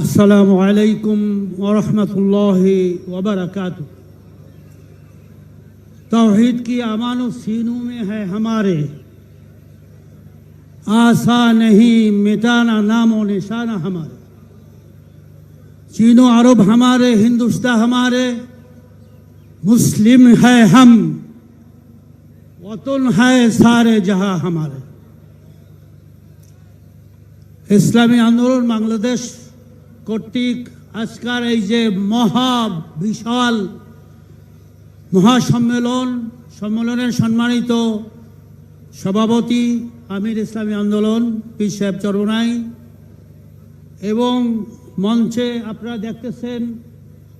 السلام علیکم ورحمۃ اللہ وبرکاتہ۔ توحید کی امان و سینوں میں ہے ہمارے۔ آسا نہیں، مٹانا نام و نشانہ ہمارے۔ چین و عرب ہمارے، ہندوستان ہمارے۔ مسلم ہے ہم، وطن ہے سارے جہاں ہمارے۔ اسلامی آندولن، بنگلہ دیش۔ কর্তৃক আজকার এই যে মহা বিশাল মহাসম্মেলন, সম্মেলনের সম্মানিত সভাপতি আমির ইসলামী আন্দোলন, পীর সাহেব চরনাই এবং মঞ্চে আপনারা দেখতেছেন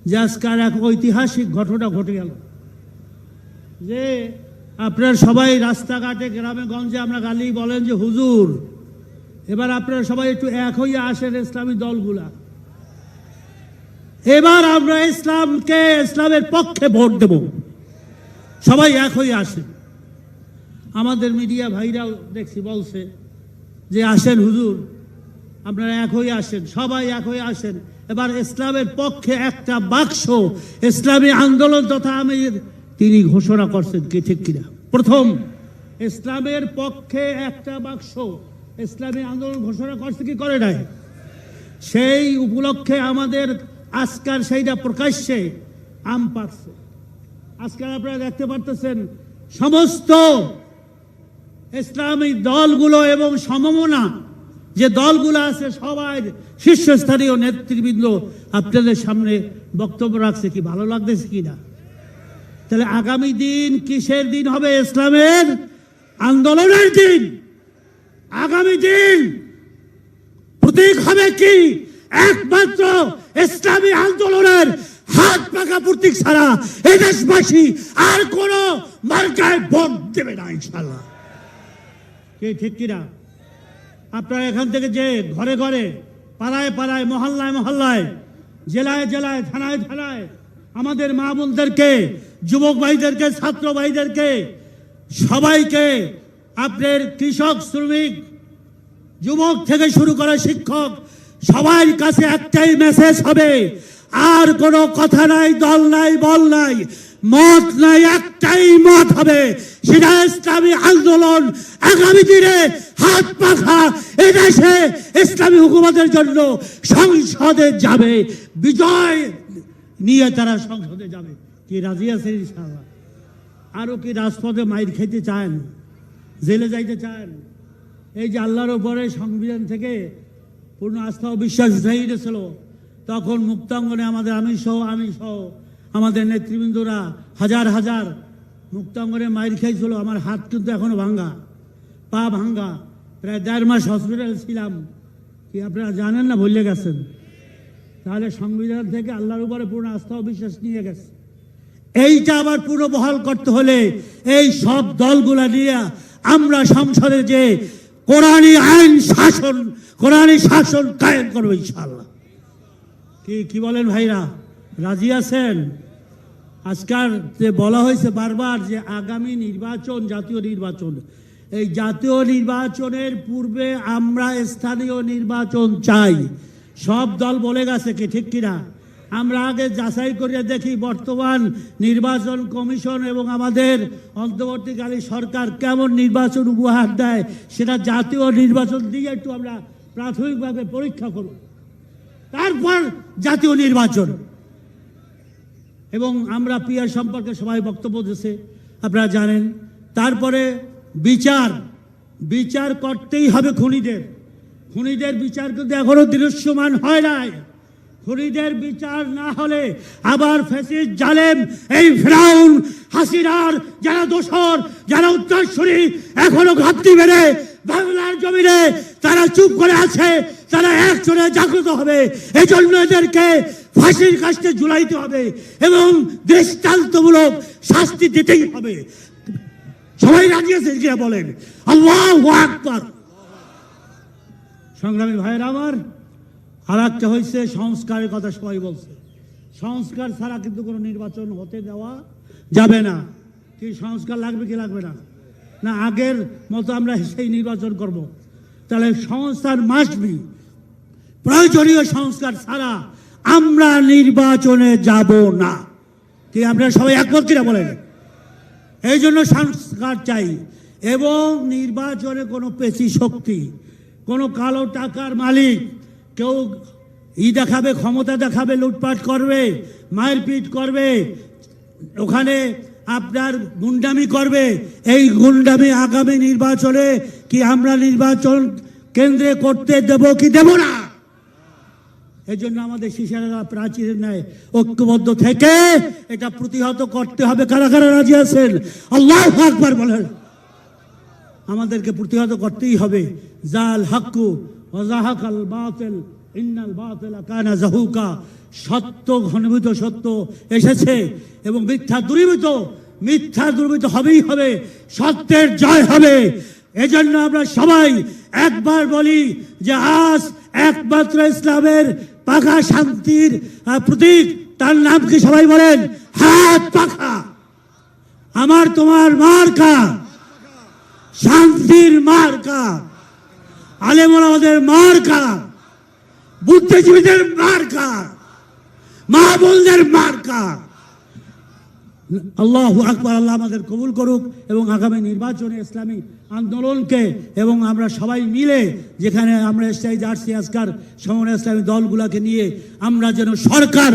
যে আজকার এক ঐতিহাসিক ঘটনা ঘটে গেল। যে আপনারা সবাই রাস্তাঘাটে, গ্রামে, গঞ্জে আমরা গালি বলেন যে, হুজুর, এবার আপনারা সবাই একটু এক হয়ে আসেন ইসলামী দলগুলা। এবার আমরা ইসলামকে, ইসলামের পক্ষে ভোট দেব। সবাই এক হয়ে আসেন। আমাদের মিডিয়া ভাইরাও দেখছি বলছে যে, আসেন হুজুর, আপনারা এক হয়ে আসেন, সবাই এক হয়ে আসেন। এবার ইসলামের পক্ষে একটা বাক্স, ইসলামী আন্দোলন তথা আমির, তিনি ঘোষণা করছেন কি ঠিক কিনা? প্রথম, ইসলামের পক্ষে একটা বাক্স, ইসলামী আন্দোলন ঘোষণা করছে কি করে নাই? সেই উপলক্ষে আমাদের আজকাল সেইটা প্রকাশ্যে আম পাচ্ছে আজকাল আপনারা দেখতে পারতেছেন, সমস্ত ইসলামী দলগুলো এবং সমমনা, যে দলগুলো আছে, সবাই শীর্ষস্থানীয় নেতৃবৃন্দ, আপনাদের সামনে বক্তব্য রাখছে কি, ভালো লাগতেছে কি না? তাহলে আগামী দিন কিসের দিন হবে ইসলামের আন্দোলনের দিন? আগামী দিন প্রতীক হবে কি? একমাত্র ইসলামী আন্দোলনের হাত পাকা প্রতীক ছাড়া এই দেশবাসী আর কোন মার্কায় ভোট দেবে না ইনশাল্লাহ ঠিক কিনা? আপনারা এখান থেকে যে ঘরে ঘরে, পাড়ায় পাড়ায়, মহল্লায় মহল্লায়, জেলায় জেলায়, থানায় থানায় আমাদের মা বোনদেরকে, যুবক ভাইদেরকে, ছাত্র ভাইদেরকে, সবাইকে আপনার কৃষক, শ্রমিক, যুবক থেকে শুরু করে শিক্ষক সবার কাছে একটাই মেসেজ হবে। আর কোনো কথা নাই, দল নাই, বল নাই, মত নাই, একটাই মত হবে। সেটা ইসলামী আন্দোলন আগামী দিনে হাত পাখা এদেশে ইসলামী হুকুমতের জন্য সংসদে যাবে। বিজয় নিয়ে তারা সংসদে যাবে। কি রাজি আছে আরও কি রাজপথে মাইর খেতে চান? জেলে যাইতে চান? এই যে আল্লাহর উপরে সংবিধান থেকে পূর্ণ আস্থা ও বিশ্বাস উঠে গেছিল তখন মুক্তাঙ্গনে আমাদের আমি সহ আমি সহ আমাদের নেতৃবৃন্দরা হাজার হাজার মুক্তাঙ্গনে মাইর খাইছিল আমার হাত কিন্তু এখনও ভাঙ্গা, পা ভাঙ্গা। প্রায় দেড় মাস হসপিটাল ছিলাম। কি আপনারা জানেন না, ভুলে গেছেন? তাহলে সংবিধান থেকে আল্লাহর উপরে পূর্ণ আস্থা ও বিশ্বাস নিয়ে গেছে। এইটা আবার পুরো বহাল করতে হলে এই সব দলগুলা নিয়ে আমরা সংসদে যে কোরআনী আইন শাসন, কোরআনী শাসন কায়েম করবে ইনশাল্লাহ কি কি বলেন ভাইরা? রাজি আছেন? আজকাল যে বলা হয়েছে বারবার যে আগামী নির্বাচন, জাতীয় নির্বাচন, এই জাতীয় নির্বাচনের পূর্বে আমরা স্থানীয় নির্বাচন চাই। সব দল বলে গেছে কি, ঠিক কিনা? আমরা আগে যাচাই করে দেখি বর্তমান নির্বাচন কমিশন এবং আমাদের অন্তর্বর্তীকালী সরকার কেমন নির্বাচন উপহার দেয়, সেটা জাতীয় নির্বাচন দিয়ে একটু আমরা প্রাথমিকভাবে পরীক্ষা করব। তারপর জাতীয় নির্বাচন। এবং আমরা পিয়ার সম্পর্কে সবাই বক্তব্য দিয়েছে, আপনারা জানেন। তারপরে বিচার। বিচার করতেই হবে খুনিদের। খুনিদের বিচার কিন্তু এখনও দৃশ্যমান হয় নাই। খুনিদের বিচার না হলে আবার ফেসিস জালেম, এই ফ্রাউন, হাসিনার যারা দোসর যারা উত্তরসূরি, এখনও ঘাপটি মেরে বাংলার জমিনে তারা চুপ করে আছে, তারা এক একজনে জাগ্রত হবে। এই জন্য এদেরকে ফাঁসির কাছে ঝুলাইতে হবে এবং দৃষ্টান্তমূলক শাস্তি দিতেই হবে। সবাই রাজি আছে বলেন? আল্লাহ আকবার। সংগ্রামী ভাইয়ের আমার আর একটা হয়েছে সংস্কারের কথা সবাই বলছে। সংস্কার ছাড়া কিন্তু কোনো নির্বাচন হতে দেওয়া যাবে না। কি সংস্কার লাগবে কি লাগবে না? না, আগের মতো আমরা সেই নির্বাচন করব। তাহলে সংস্থার মাসবি প্রয়োজনীয় সংস্কার ছাড়া আমরা নির্বাচনে যাব না। কি আপনারা সবাই একমত কিনা বলেন? এই জন্য সংস্কার চাই। এবং নির্বাচনে কোনো পেশি শক্তি, কোনো কালো টাকার মালিক কেউ ই দেখাবে, ক্ষমতা দেখাবে, লুটপাট করবে মায়ের পিট করবে, ওখানে আপনার গুন্ডামি করবে। এই গুন্ডামি আগামী নির্বাচনে কি আমরা নির্বাচন কেন্দ্রে করতে দেব কি দেব না? এই জন্য আমাদের শিশারা প্রাচীরের ন্যায় ঐক্যবদ্ধ থেকে এটা প্রতিহত করতে হবে। কারা কারা রাজি আছেন? আল্লাহ আকবার বলেন। আমাদেরকে প্রতিহত করতেই হবে। জাল, হাক্কু ওজাহাকাল বাতিল, ইন্নাল বাতিল কানা সত্য, ঘনীভূত সত্য এসেছে এবং মিথ্যা দূরীভূত মিথ্যা দূরীভূত হবেই হবে, সত্যের জয় হবে। এজন্য আমরা সবাই একবার বলি যে আজ একমাত্র ইসলামের পাখা শান্তির প্রতীক, তার নাম কি সবাই বলেন? হাত পাখা। আমার তোমার মার্কা, শান্তির মার্কা। আলেমন মার কার? বুদ্ধিজীবীদের মার কারা? মা বোনদের মার মার্কা আল্লাহ আকবর, আল্লাহ আমাদের কবুল করুক এবং আগামী নির্বাচনে ইসলামী আন্দোলনকে এবং আমরা সবাই মিলে যেখানে আমরা এসছি জার্সি আজকার সমন্বয় ইসলামী দলগুলোকে নিয়ে আমরা যেন সরকার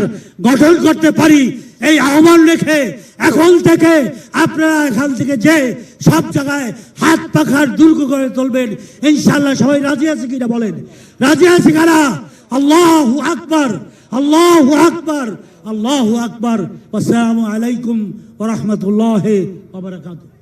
গঠন করতে পারি, এই আহ্বান রেখে এখন থেকে আপনারা এখান থেকে যে সব জায়গায় হাত পাখার দুর্গ করে তুলবেন ইনশাল্লাহ সবাই রাজি আছে কিনা বলেন? রাজি আছে কারা? আল্লাহ আকবর আল্লাহ আকবর। আল্লাহ আকবর। আসসালামু আলাইকুম ওরহমতুল্লাহ ওবরাকাতুহ